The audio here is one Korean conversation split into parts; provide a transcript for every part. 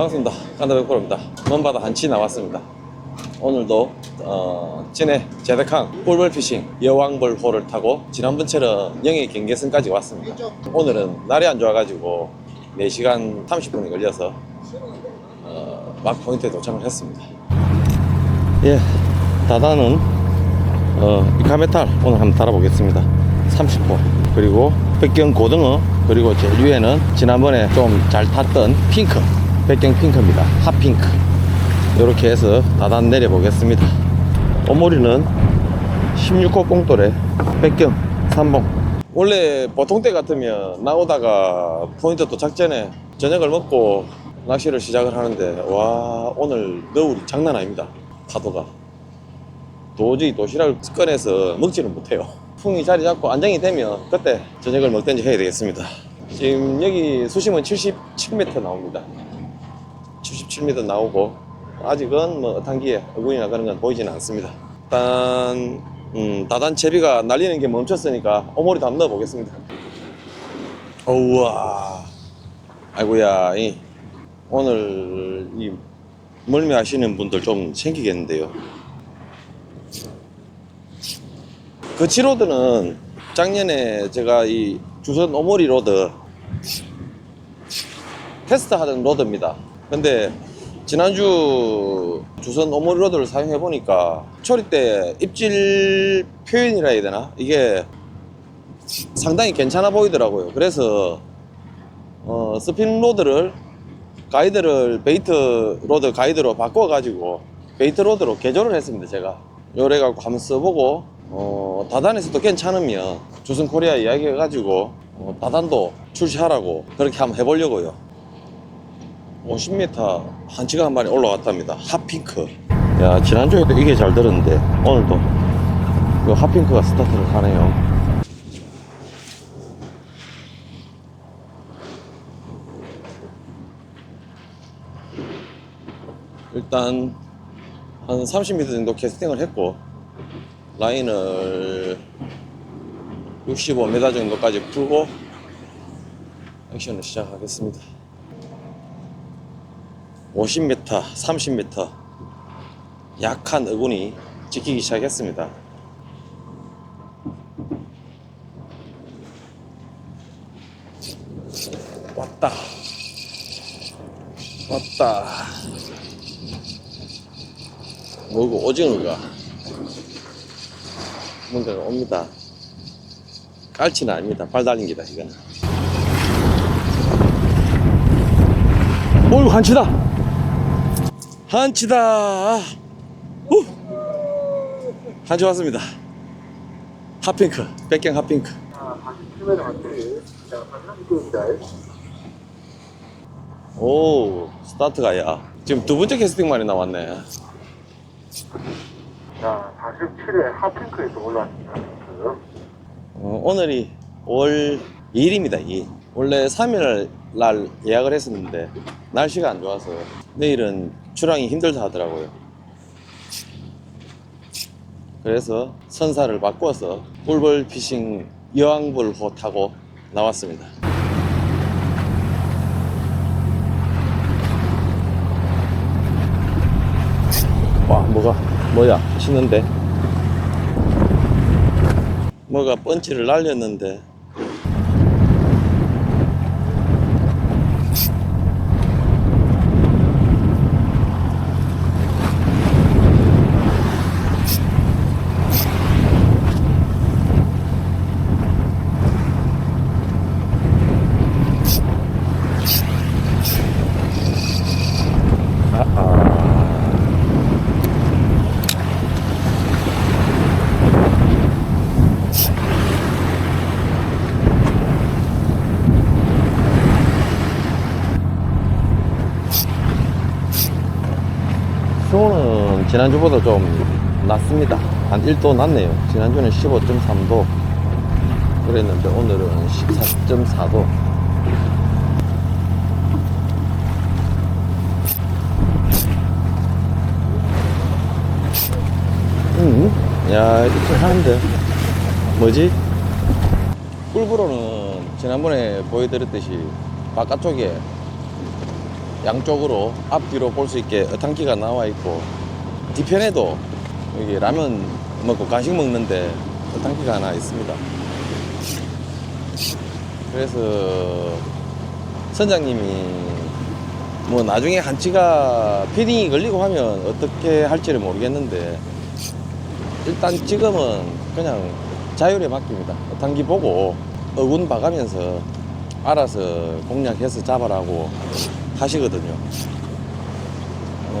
반갑습니다. 깐다백호입니다. 먼바다 한치 나왔습니다. 오늘도 어, 진해 제데캉 꿀벌 피싱 여왕벌호를 타고 지난번처럼 영해 경계선까지 왔습니다. 오늘은 날이 안 좋아가지고 4시간 30분이 걸려서 어, 막 포인트에 도착을 했습니다. 예, 다다는 어, 이카메탈 오늘 한번 달아보겠습니다. 30호 그리고 백경 고등어 그리고 제일 위에는 지난번에 좀 잘 탔던 핑크 백경 핑크입니다. 핫핑크 이렇게 해서 다단 내려 보겠습니다. 오모리는 16호 뽕돌에 백경 3봉 원래 보통 때 같으면 나오다가 포인트 도착 전에 저녁을 먹고 낚시를 시작을 하는데 와 오늘 너울이 장난 아닙니다. 파도가 도저히 도시락을 꺼내서 먹지는 못해요. 풍이 자리 잡고 안정이 되면 그때 저녁을 먹든지 해야 되겠습니다. 지금 여기 수심은 77m 나옵니다. 77m 나오고 아직은 뭐 어탕기에 어군이나 그런 건 보이지는 않습니다. 일단 음, 다단 채비가 날리는 게 멈췄으니까 오모리도 한번 넣어 보겠습니다. 어우와 아이고야 이, 오늘 이 멀미 하시는 분들 좀 생기겠는데요. 거치 로드는 작년에 제가 이 주선 오모리 로드 테스트 하던 로드입니다. 근데 지난주 주선 오모리 로드를 사용해 보니까 초리 때 입질 표현이라 해야 되나? 이게 상당히 괜찮아 보이더라고요. 그래서 어, 스핀 로드를 가이드를 베이트 로드 가이드로 바꿔 가지고 베이트 로드로 개조를 했습니다. 제가 요래 갖고 한번 써보고 어, 다단에서도 괜찮으면 조선 코리아 이야기 해가지고 어, 다단도 출시하라고 그렇게 한번 해보려고요. 50m 한치가 한 마리 올라왔답니다. 핫핑크. 야 지난주에도 이게 잘 들었는데 오늘도 이 핫핑크가 스타트를 하네요. 일단 한 30m 정도 캐스팅을 했고 라인을 65m 정도까지 풀고 액션을 시작하겠습니다. 50m, 30m 약한 어군이 지키기 시작했습니다. 왔다. 왔다. 뭐고 오징어가 뭔가가 옵니다. 깔치는 아닙니다. 발 달린 기다 이거는. 어유 한치다. 한치다. 후. 한치 왔습니다. 핫핑크, 백경 핫핑크. 오 스타트가 야 지금 두 번째 캐스팅만이 나왔네. 자, 47회 핫핑크에서 올라왔습니다. 그 어, 오늘이 5월 2일입니다. 2일. 원래 3일 날 예약을 했었는데 날씨가 안 좋아서 내일은 출항이 힘들다 하더라고요. 그래서 선사를 바꿔서 꿀벌 피싱 여왕벌호 타고 나왔습니다. 와 뭐가 뭐야 치는데 뭐가 펀치를 날렸는데 아, 아. 수온은 지난주보다 좀 낮습니다. 한 1도 낮네요. 지난주는 15.3도 그랬는데 오늘은 14.4도. 음, 야, 이렇게 하는데. 뭐지? 꿀브로는 지난번에 보여드렸듯이 바깥쪽에 양쪽으로 앞뒤로 볼 수 있게 어탕기가 나와 있고 뒤편에도 여기 라면 먹고 간식 먹는데 어탕기가 하나 있습니다. 그래서 선장님이 뭐 나중에 한치가 피딩이 걸리고 하면 어떻게 할지를 모르겠는데 일단 지금은 그냥 자율에 맡깁니다. 어탕기 보고 어군 봐가면서 알아서 공략해서 잡아라고 하시거든요.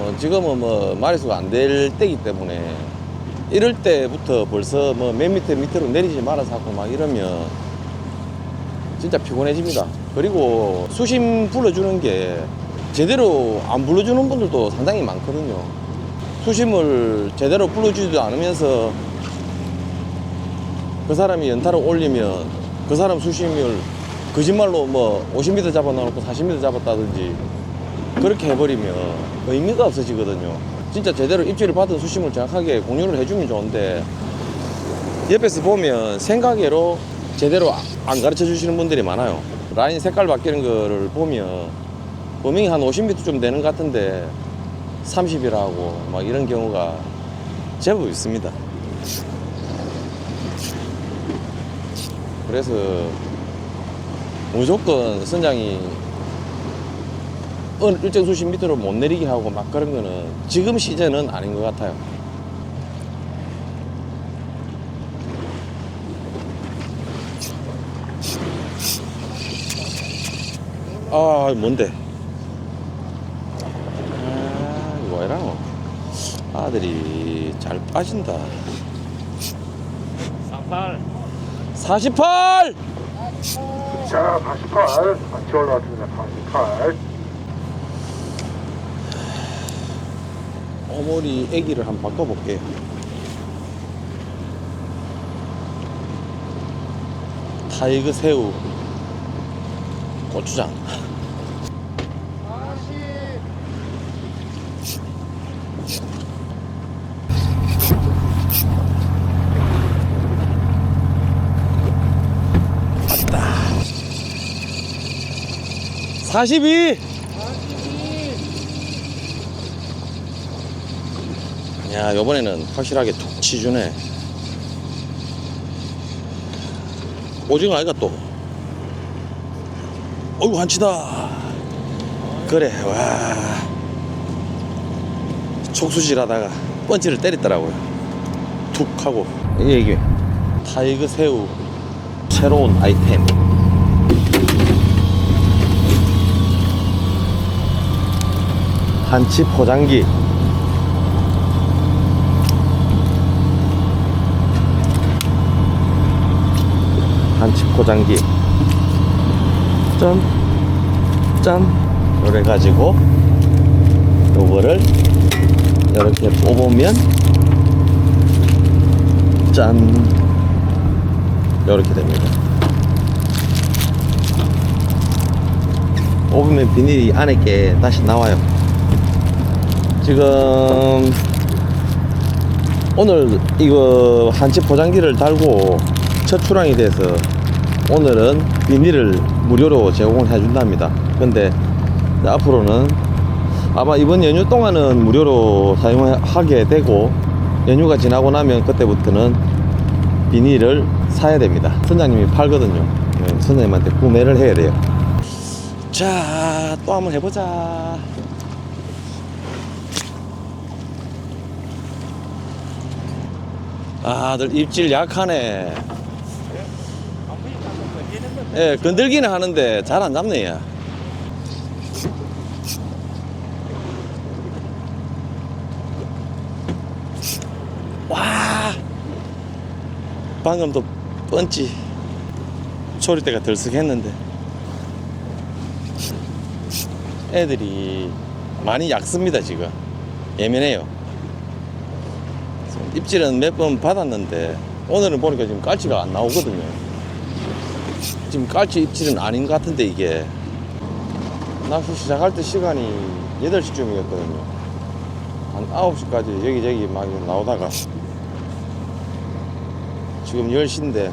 어, 지금은 뭐 마리수가 안 될 때이기 때문에 이럴 때부터 벌써 뭐 몇 미터 밑으로 내리지 말아서 하고 막 이러면 진짜 피곤해집니다. 그리고 수심 불러주는 게 제대로 안 불러주는 분들도 상당히 많거든요. 수심을 제대로 불러주지도 않으면서 그 사람이 연타를 올리면 그 사람 수심을 거짓말로 뭐 50m 잡아놓고 40m 잡았다든지 그렇게 해버리면 의미가 없어지거든요. 진짜 제대로 입질을 받은 수심을 정확하게 공유를 해주면 좋은데 옆에서 보면 생각외로 제대로 안 가르쳐 주시는 분들이 많아요. 라인 색깔 바뀌는 거를 보면 범행이 한 50m 좀 되는 것 같은데 30이라고 막 이런 경우가 제법 있습니다. 그래서 무조건 선장이 어느 일정 수심 밑으로 못 내리게 하고 막 그런 거는 지금 시즌은 아닌 것 같아요. 아, 뭔데? 아, 이거 왜라노? 아들이 잘 빠진다. 38 48! 자, 48. 같이 올라왔습니다. 48. 어머니 애기를 한번 바꿔볼게요. 타이거 새우, 고추장. 맞다. 42! 야, 요번에는 확실하게 툭 치주네. 오징어 아이가 또. 어이구, 한치다. 그래, 와. 촉수질 하다가 펀치를 때렸더라고요. 툭 하고. 이게, 이게 타이거 새우 새로운 아이템. 한치 포장기. 한치 포장기. 짠, 짠. 요래 가지고 요거를 이렇게 뽑으면 짠. 이렇게 됩니다. 뽑으면 비닐이 안에 게 다시 나와요. 지금 오늘 이거 한치 포장기를 달고 첫 출항이 돼서 오늘은 비닐을 무료로 제공을 해준답니다. 근데 앞으로는 아마 이번 연휴 동안은 무료로 사용하게 되고 연휴가 지나고 나면 그때부터는 비닐을 사야 됩니다. 선장님이 팔거든요. 네, 선장님한테 구매를 해야 돼요. 자, 또 한번 해보자. 아, 들 입질 약하네. 예, 건들기는 하는데 잘 안 잡네, 얘. 와! 방금도 뻔치 소리대가 덜썩했는데 애들이 많이 약습니다, 지금. 예민해요. 입질은 몇 번 받았는데 오늘은 보니까 지금 깔치가 안 나오거든요. 지금 깔치 입질은 아닌 것 같은데 이게 낚시 시작할 때 시간이 8시쯤이었거든요. 한 9시까지 여기저기 막 나오다가 지금 10시인데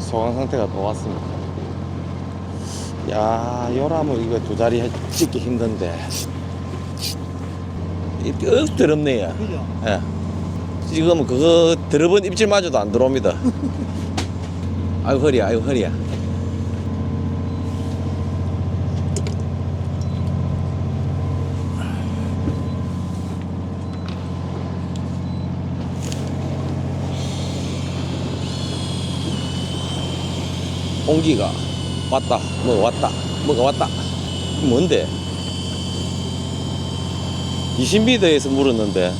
소강 상태가 더 왔습니다. 야, 요라면 이거 두 자리 찍기 힘든데. 억 더럽네요. 예. 지금 그거 더러운 입질마저도 안 들어옵니다. 아이고 허리야, 아이고 허리야. 공기가 왔다, 뭐가 왔다, 뭐가 왔다. 뭔데? 20m에서 물었는데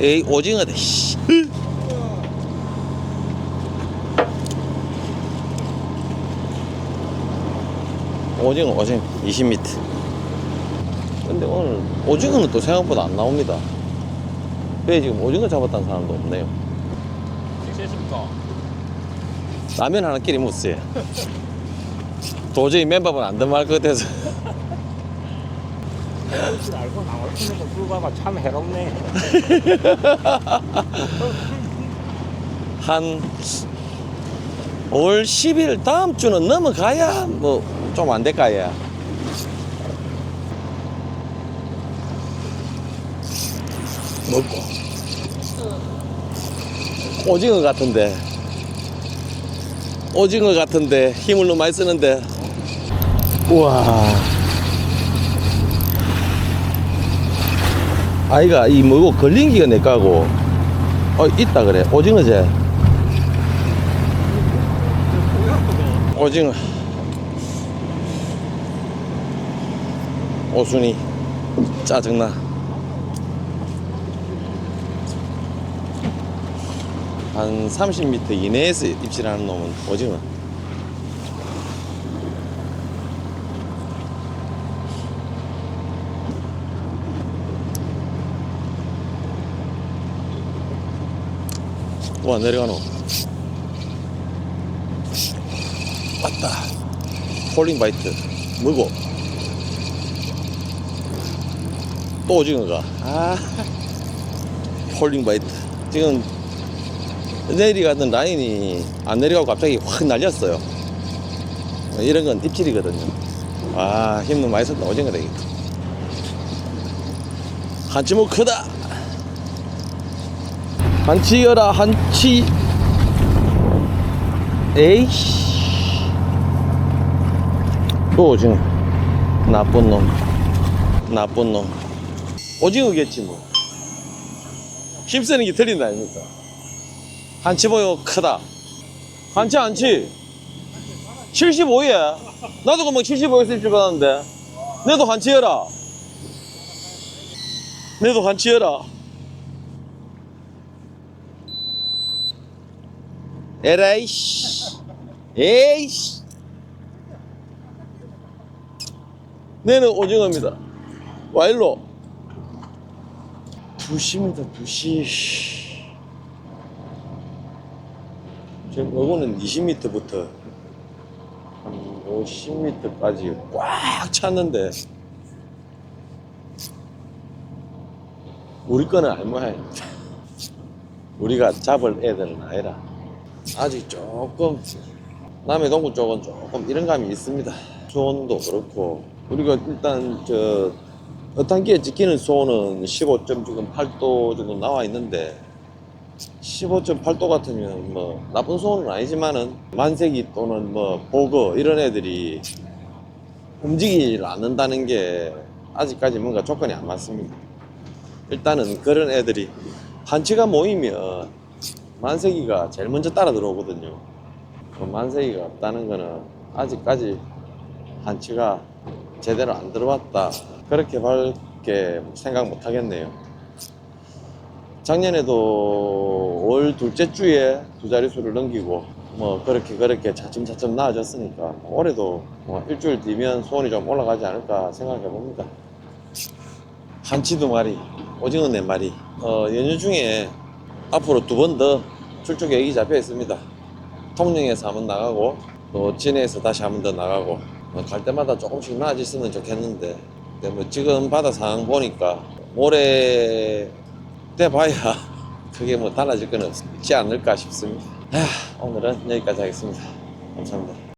에이 오징어다 씨. 오징어 오징어 20m 근데 오늘 오징어는 또 생각보다 안 나옵니다. 왜 지금 오징어 잡았다는 사람도 없네요. 식사했습니까? 라면 하나 끼리 못어요 도저히 맨밥은 안 들어갈 것 같아서 혹시 알고 있는 거 불가가 참 해롭네. 한 5월 10일 다음 주는 넘어가야 뭐 좀 안 될까 요? 먹고 오징어 같은데 오징어 같은데 힘을 너무 많이 쓰는데 우와 아이가 이 뭐고 걸린 기가 내 까고. 어 있다 그래. 오징어제 오징어. 오순이. 짜증나. 한 30m 이내에서 입질하는 놈은 오징어 와 내려가노. 왔다. 폴링 바이트. 뭐고. 또 오징어가. 아 폴링 바이트. 지금 내리가던 라인이 안 내려가고 갑자기 확 날렸어요. 이런 건 입질이거든요. 아 힘은 많이 썼다. 오징어 되겠다. 한치 뭐 크다 한치여라 한치. 에이씨. 또 오징어. 나쁜 놈. 나쁜 놈. 오징어겠지 뭐. 힘쓰는 게 틀린다 아닙니까? 한치 보여 크다. 한치 한치. 75에 나도 그뭐 75에서 입질 받았는데. 내도 한치여라. 내도 한치여라 에라이씨. 에이씨. 내는 오징어입니다. 와일로. 부시입니다 부시. 지금 이거는 20m부터 한 50m까지 꽉 찼는데 우리 거는 알모야 우리가 잡을 애들은 아니라 아직 조금 남해 동구 쪽은 조금 이런 감이 있습니다. 수온도 그렇고 우리가 일단 저 어탄기에 찍히는 수온은 15. 지금 8도 정도 나와 있는데 15.8도 같으면 뭐 나쁜 수온은 아니지만은 만세기 또는 뭐 보거 이런 애들이 움직이질 않는다는 게 아직까지 뭔가 조건이 안 맞습니다. 일단은 그런 애들이 한치가 모이면 만세기가 제일 먼저 따라 들어오거든요. 그 만세기가 없다는 거는 아직까지 한치가 제대로 안 들어왔다. 그렇게밖에 생각 못 하겠네요. 작년에도 월 둘째 주에 두 자릿수를 넘기고 뭐 그렇게 그렇게 차츰차츰 나아졌으니까 올해도 뭐 일주일 뒤면 수온이 좀 올라가지 않을까 생각해 봅니다. 한치 두 마리, 오징어 네 마리. 어, 연휴 중에 앞으로 두 번 더 출조 계획이 잡혀 있습니다. 통영에서 한번 나가고 또 진해에서 다시 한번 더 나가고 어, 갈 때마다 조금씩 나아졌으면 좋겠는데 근데 뭐 지금 바다 상황 보니까 모레 돼봐야 그게 뭐 달라질 건 없지 않을까 싶습니다. 아, 오늘은 여기까지 하겠습니다. 감사합니다.